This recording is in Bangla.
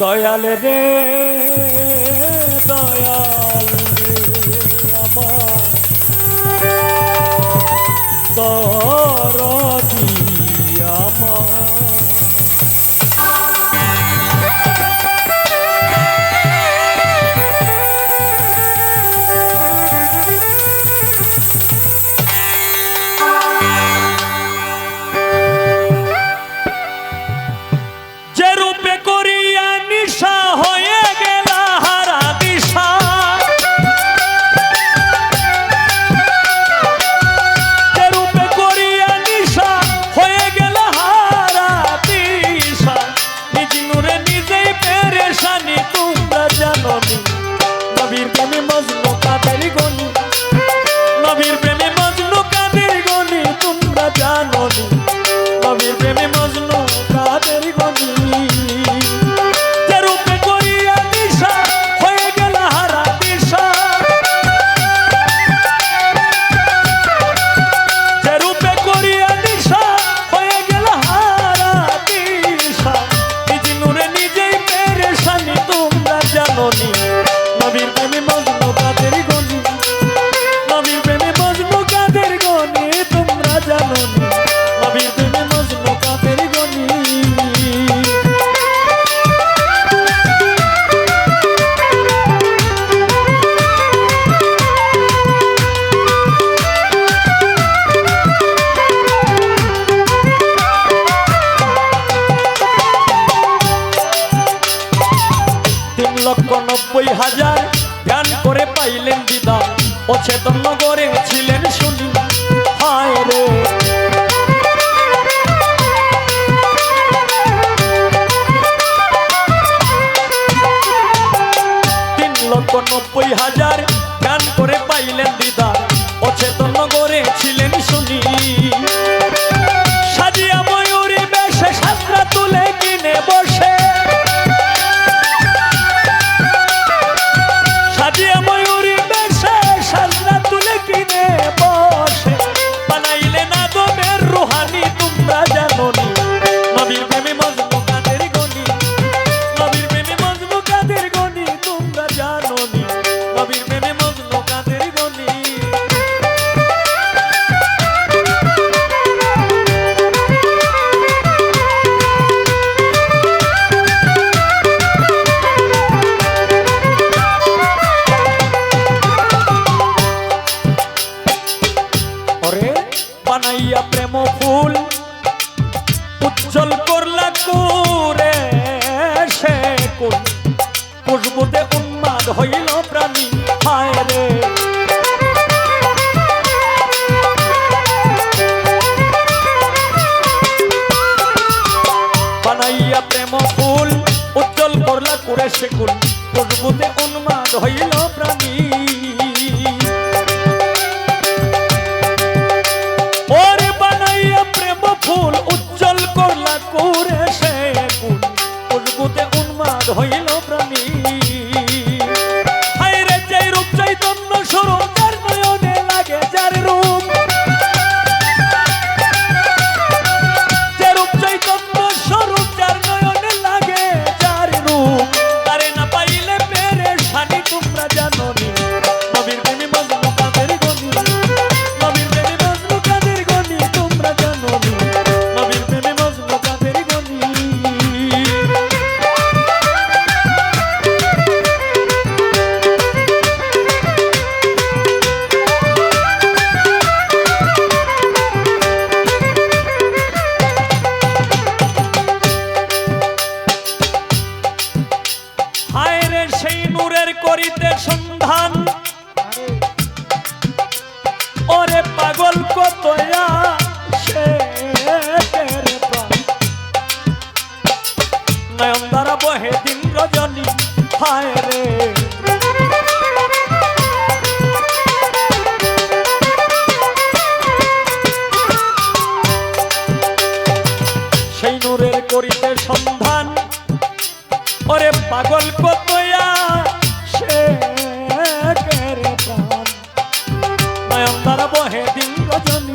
দয়াল রে দয়াল রে আমার। লক্ষ নব্বই হাজার। ধ্যান করে পাইলেন দিদা অচেতন নগরে ছিলেন শুনি। তিন লক্ষ নব্বই হাজার। ধ্যান করে পাইলেন দিদা অচেতন নগরে ছিলেন বানাইয়া প্রেম ফুল। উজ্জ্বল করলা কুরে সে কুল। খুশবুতে উন্মাদ হইল প্রাণী হায় রে। হইল প্রাণী। হায় রে যে রূপ চৈতন্য স্বরূপ, যার নয়নে লাগে, যার রূপ। যে রূপ চৈতন্য স্বরূপ, যার নয়নে লাগে, যার রূপ। তারে না পাইলে পেরে জানো করিতে সন্ধান। ওরে পাগল কতয়া। নয়ন দ্বারা বহে দিন রজনী, হায় রে। সেই নূরের করিতে সন্ধান। ওরে পাগল কতয়া দ্বারা বহে দিন রজনী